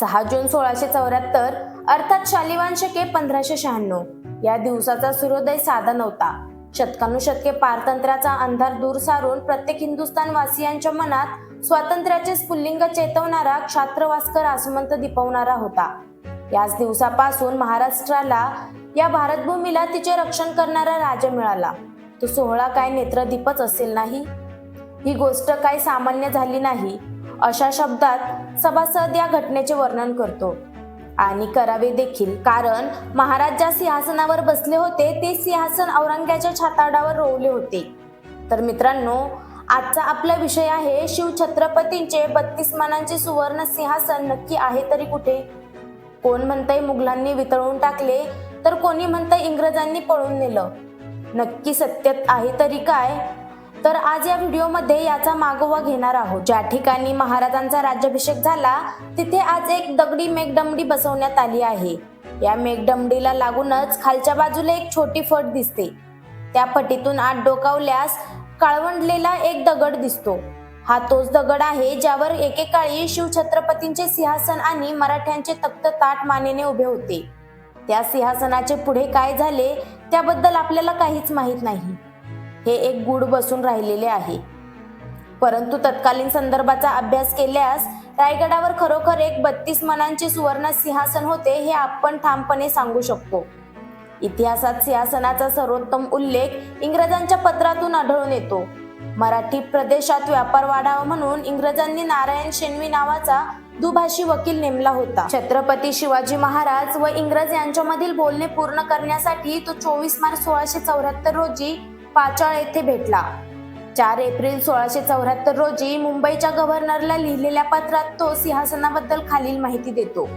सहा जून सोळाशे चौऱ्याहत्तर अर्थात शालिवान शके पंधराशे शहाण्णव. या दिवसाचा सूर्योदय साधा नव्हता. शतकानुशतके पारतंत्र्याचा अंधार दूर सारून प्रत्येक हिंदुस्थान वासियांच्या मनात स्वातंत्र्याचे स्फुल्लिंग चेतवणारा क्षात्रवास्कर आसमंत दिपवणारा होता. याच दिवसापासून महाराष्ट्राला या भारतभूमीला तिचे रक्षण करणारा राजा मिळाला. तो सोहळा काय नेत्रदीपच असेल नाही? ही गोष्ट काही सामान्य झाली नाही? अशा शब्दात सभासद या घटनेचे वर्णन करतो. आणि करावे देखील कारण महाराज ज्या सिंहासनावर बसले होते ते सिंहासन औरंग्याच्या छाताडावर रोवले होते. तर मित्रांनो आजचा आपला विषय आहे शिव छत्रपतींचे बत्तीस मानांचे सुवर्ण सिंहासन नक्की आहे तरी कुठे? कोण म्हणतंय मुघलांनी वितळून टाकले तर कोणी म्हणतंय इंग्रजांनी पळून नेलं? नक्की सत्यत आहे तरी काय? तर आज या व्हिडिओमध्ये याचा मागोवा घेणार आहोत. ज्या ठिकाणी महाराजांचा राज्याभिषेक झाला तिथे आज एक दगडी मेघडमडी बसवण्यात आली आहे. या मेघडमडीला लागूनच खालच्या बाजूला एक छोटी फट दिसते. त्या फटीतून आत डोकावल्यास काळवंडलेला एक दगड दिसतो. हा तोच दगड आहे ज्यावर एकेकाळी शिवछत्रपतींचे सिंहासन आणि मराठ्यांचे तख्त ताट मानेने उभे होते. त्या सिंहासनाचे पुढे काय झाले त्याबद्दल आपल्याला काहीच माहीत नाही. हे एक गूढ बसून राहिलेले आहे. परंतु तत्कालीन संदर्भाचा अभ्यास केल्यास रायगडावर खरोखर एक बत्तीस मनांचे सुवर्ण सिंहासन होते हे आपण ठामपणे सांगू शकतो. इतिहासात सिंहासनाचा सर्वोत्तम उल्लेख इंग्रजांच्या पत्रातून आढळून येतो. मराठी प्रदेशात व्यापार वाढावा म्हणून इंग्रजांनी नारायण शेणवी नावाचा दुभाषी वकील नेमला होता. छत्रपती शिवाजी महाराज व इंग्रज यांच्यामधील बोलणे पूर्ण करण्यासाठी तो चोवीस मार्च सोळाशे चौऱ्याहत्तर रोजी पाचाळ येथे भेटला. चार एप्रिल सोळाशे चौऱ्याहत्तर रोजी मुंबईच्या गव्हर्नरला लिहिलेल्या पत्रात तो सिंहासनाबद्दल खालील माहिती देतो.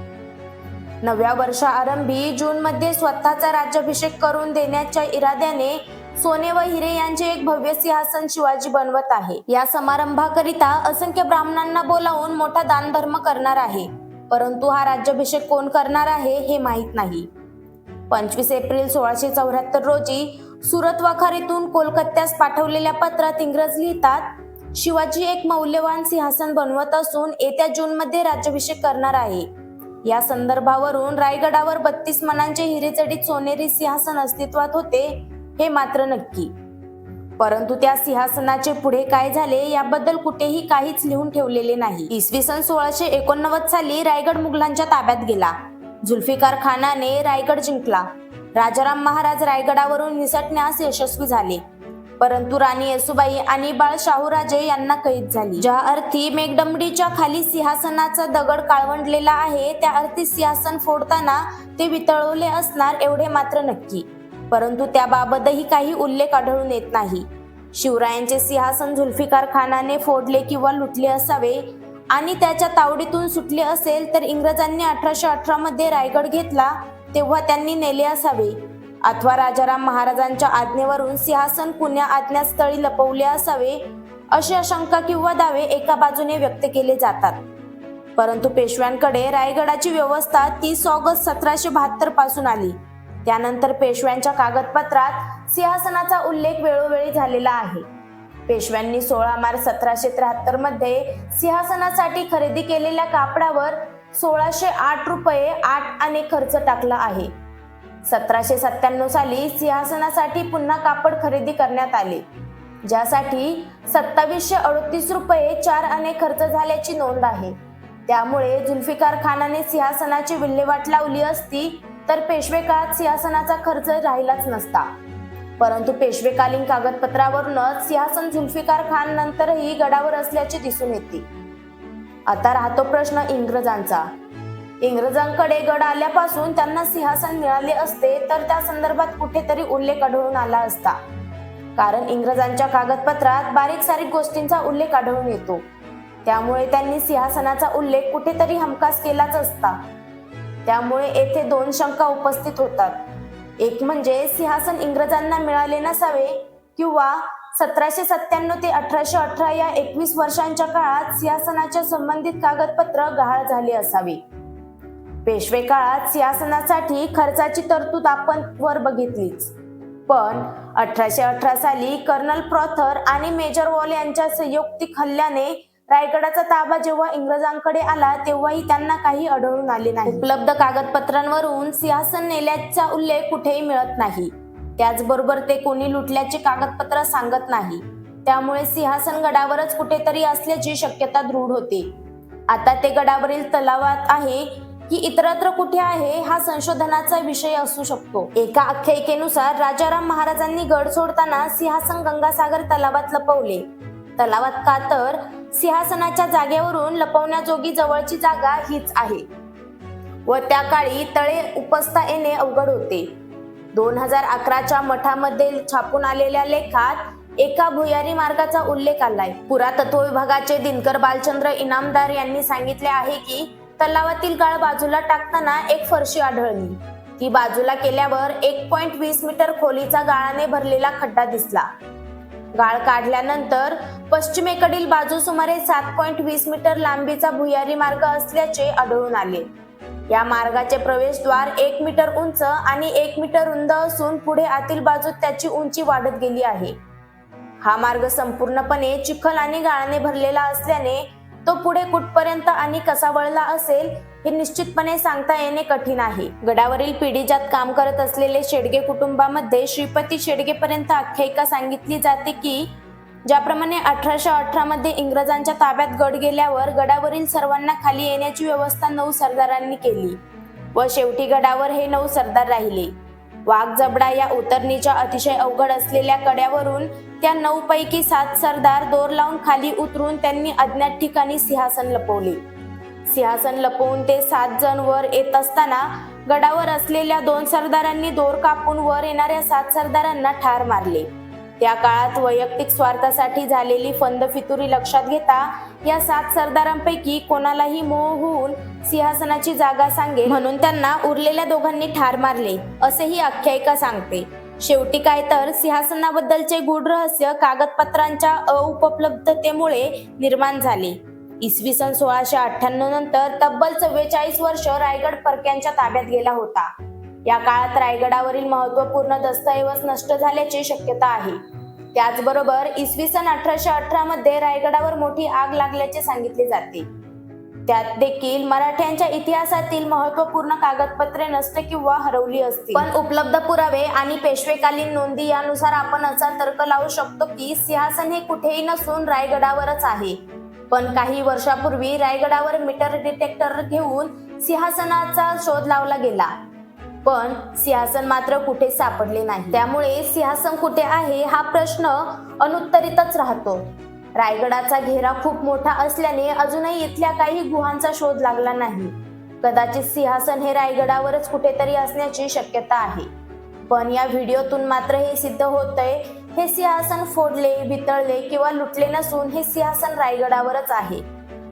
नव्या वर्षा आरंभी जून मध्ये स्वतःचा राज्याभिषेक करून देण्याच्या इराद्याने सोने व हिरे यांचे एक भव्य सिंहासन शिवाजी बनवत आहे. या समारंभाकरिता असंख्य ब्राह्मणांना बोलावून मोठा दानधर्म करणार आहे. परंतु हा राज्याभिषेक कोण करणार आहे हे माहीत नाही. पंचवीस एप्रिल सोळाशे चौऱ्याहत्तर रोजी सुरत वखारीतून कोलकात्यास पाठवलेल्या पत्रात इंग्रज लिहितात शिवाजी एक मौल्यवान सिंहासन बनवत असून येत्या जून मध्ये राज्याभिषेक करणार आहे. या संदर्भावरून रायगडावर बत्तीस मनांचे हिरेचडीत सोनेरी सिंहासन अस्तित्वात होते हे मात्र नक्की. परंतु त्या सिंहासनाचे पुढे काय झाले याबद्दल कुठेही काहीच लिहून ठेवलेले नाही. इसवी सन सोळाशे एकोणनव्वद साली रायगड मुघलांच्या ताब्यात गेला. जुल्फिकार खानाने रायगड जिंकला. राजाराम महाराज रायगडावरून निसटण्यास यशस्वी झाले. परंतु राणी येसुबाई आणि बाळ शाहूराजे यांना कैद झाली. ज्या अर्थी मेघडमडीच्या खाली सिंहासनाचा दगड काळवंडलेला आहे त्या अर्थी सिंहासन फोडताना ते वितळवले असणार एवढे मात्र नक्की. परंतु त्याबाबतही काही उल्लेख आढळून येत नाही. शिवरायांचे सिंहासन झुल्फिकार खानाने फोडले किंवा लुटले असावे आणि त्याच्या तावडीतून सुटले असेल तर इंग्रजांनी अठराशे अठरा मध्ये रायगड घेतला तेव्हा त्यांनी नेले असावे. अथवा राजाराम महाराजांच्या आज्ञेवरून सिंहासन पुण्या आज्ञास्थळी लपवले असावे अशी आशंका किंवा दावे एका बाजूने व्यक्त केले जातात. परंतु पेशव्यांकडे रायगडाची व्यवस्था तीस ऑगस्ट सतराशे बहात्तरपासून आली. त्यानंतर पेशव्यांच्या कागदपत्रात सिंहासनाचा उल्लेख वेळोवेळी झालेला आहे. पेशव्यांनी सोळा मार्च सतराशे त्र्याहत्तरमध्ये सिंहासनासाठी खरेदी केलेल्या कापडावर सोळाशे आठ रुपये आठ आणे खर्च टाकला आहे. सतराशे सत्त्याण्णव साली सिंहासनासाठी पुन्हा कापड खरेदी करण्यात आले. ज्यासाठी सत्तावीसशे अडतीस रुपये चार आणे खर्च झाल्याची नोंद आहे. त्यामुळे जुल्फिकार खानाने सिंहासनाची विल्हेवाट लावली असती तर पेशवे काळात सिंहासनाचा खर्च राहिलाच नसता. परंतु पेशवेकालीन कागदपत्रावरूनच सिंहासन जुल्फिकार खान नंतरही गडावर असल्याचे दिसून येते. आता राहतो प्रश्न इंग्रजांचा. इंग्रजांकडे गड आल्यापासून त्यांना सिंहासन मिळाले असते तर त्या संदर्भात कुठेतरी उल्लेख आढळून आला असता. कारण इंग्रजांच्या कागदपत्रात बारीक सारीक गोष्टींचा उल्लेख आढळून येतो. त्यामुळे त्यांनी सिंहासनाचा उल्लेख कुठेतरी हमखास केलाच असता. त्यामुळे येथे दोन शंका उपस्थित होतात. एक म्हणजे सिंहासन इंग्रजांना मिळाले नसावे किंवा सतराशे सत्त्याण्णव ते अठराशे अठरा या एकवीस वर्षांच्या काळात सिंहासनाच्या संबंधित कागदपत्र गहाळ झाली असावे. पेशवे काळात सिंहासनासाठी खर्चाची तरतूद आपण वर बघितलीच. पण अठराशे अठरा साली कर्नल प्रॉथर आणि मेजर वॉल यांच्या संयुक्तिक हल्ल्याने रायगडाचा ताबा जेव्हा इंग्रजांकडे आला तेव्हाही त्यांना काही आढळून आले नाही. उपलब्ध कागदपत्रांवरून सिंहासन नेल्याचा उल्लेख कुठेही मिळत नाही. त्याचबरोबर ते कोणी लुटल्याचे कागदपत्र सांगत नाही. त्यामुळे सिंहासन गडावरच कुठेतरी असल्याची शक्यता दृढ होते. आता ते गडावरील तलावात आहे की इतरत्र कुठे आहे हा संशोधनाचा विषय असू शकतो. एका आख्यायिकेनुसार राजाराम महाराजांनी गड सोडताना सिंहासन गंगासागर तलावात लपवले. तलावात का तर सिंहासनाच्या जागेवरून लपवण्याजोगी जवळची जागा हीच आहे. व त्या काळी तळे उपसता येणे अवघड होते. दोन हजार अकराच्या मठामध्ये छापून आलेल्या लेखात एका भुयारी मार्गाचा उल्लेख आलाय. पुरातत्व विभागाचे दिनकर बालचंद्र इनामदार यांनी सांगितले आहे की तलावातील गाळ बाजूला टाकताना एक फरशी आढळली. ती बाजूला केल्यावर एक पॉइंट वीस मीटर खोलीचा गाळाने भरलेला खड्डा दिसला. गाळ काढल्यानंतर पश्चिमेकडील बाजू सुमारे सात पॉइंट वीस मीटर लांबीचा भुयारी मार्ग असल्याचे आढळून आले. या मार्गाचे प्रवेशद्वार एक मीटर उंच आणि एक मीटर रुंद असून पुढे आतील बाजूत त्याची उंची वाढत गेली आहे. हा मार्ग संपूर्णपणे चिखल आणि गाळाने भरलेला असल्याने तो पुढे कुठपर्यंत आणि कसा वळला असेल हे निश्चितपणे सांगता येणे कठीण आहे. गडावरील पिढीजात काम करत असलेले शेडगे कुटुंबामध्ये श्रीपती शेडगे पर्यंत आख्यायिका सांगितली जाते की ज्याप्रमाणे अठराशे अठरा मध्ये इंग्रजांच्या ताब्यात गड गेल्यावर गडावरील सर्वांना खाली येण्याची व्यवस्था नऊ सरदारांनी केली व शेवटी गडावर हे नऊ सरदार राहिले. वाघ जबडा या उतरणीच्या अतिशय अवघड असलेल्या कड्यावरून त्या नऊ पैकी सात सरदार दोर लावून खाली उतरून त्यांनी अज्ञात ठिकाणी सिंहासन लपवले. सिंहासन लपवून ते सात जण वर येत असताना गडावर असलेल्या दोन सरदारांनी दोर कापून वर येणाऱ्या सात सरदारांना ठार मारले. त्या काळात वैयक्तिक स्वार्थासाठी झालेली फंद फितुरी लक्षात घेता या सात सरदारांपैकी कोणालाही मोह होऊन सिंहासनाची जागा सांगे म्हणून त्यांना उरलेल्या दोघांनी ठार मारले असेही आख्यायिका सांगते. शेवटी काय तर सिंहासनाबद्दलचे गूढ रहस्य कागदपत्रांच्या अउपलब्धतेमुळे निर्माण झाले. इसवी सन सोळाशे अठ्ठ्याण्णव नंतर तब्बल चव्वेचाळीस वर्ष रायगड परक्यांच्या ताब्यात गेला होता. या काळात रायगडावरील महत्त्वपूर्ण दस्तऐवज नष्ट झाल्याची शक्यता आहे. त्याचबरोबर इसवी सन अठराशे अठरा मध्ये रायगडावर मोठी आग लागल्याचे सांगितले जाते. त्यात देखील मराठ्यांच्या इतिहासातील महत्त्वपूर्ण कागदपत्रे नष्ट किंवा हरवली असतील. पण उपलब्ध पुरावे आणि पेशवेकालीन नोंदी यानुसार आपण असा तर्क लावू शकतो की सिंहासन हे कुठेही नसून रायगडावरच आहे. पण काही वर्षापूर्वी रायगडावर मीटर डिटेक्टर घेऊन सिंहासनाचा शोध लावला गेला. पण सिंहासन मात्र कुठे सापडले नाही. त्यामुळे सिंहासन कुठे आहे हा प्रश्न अनुत्तरितच राहतो. रायगडाचा घेरा खूप मोठा असल्याने अजूनही इथल्या काही गुहांचा शोध लागला नाही. कदाचित सिंहासन हे रायगडावरच कुठेतरी असण्याची शक्यता आहे. पण या व्हिडिओतून मात्र हे सिद्ध होतंय हे सिंहासन फोडले वितळले किंवा लुटले नसून हे सिंहासन रायगडावरच आहे.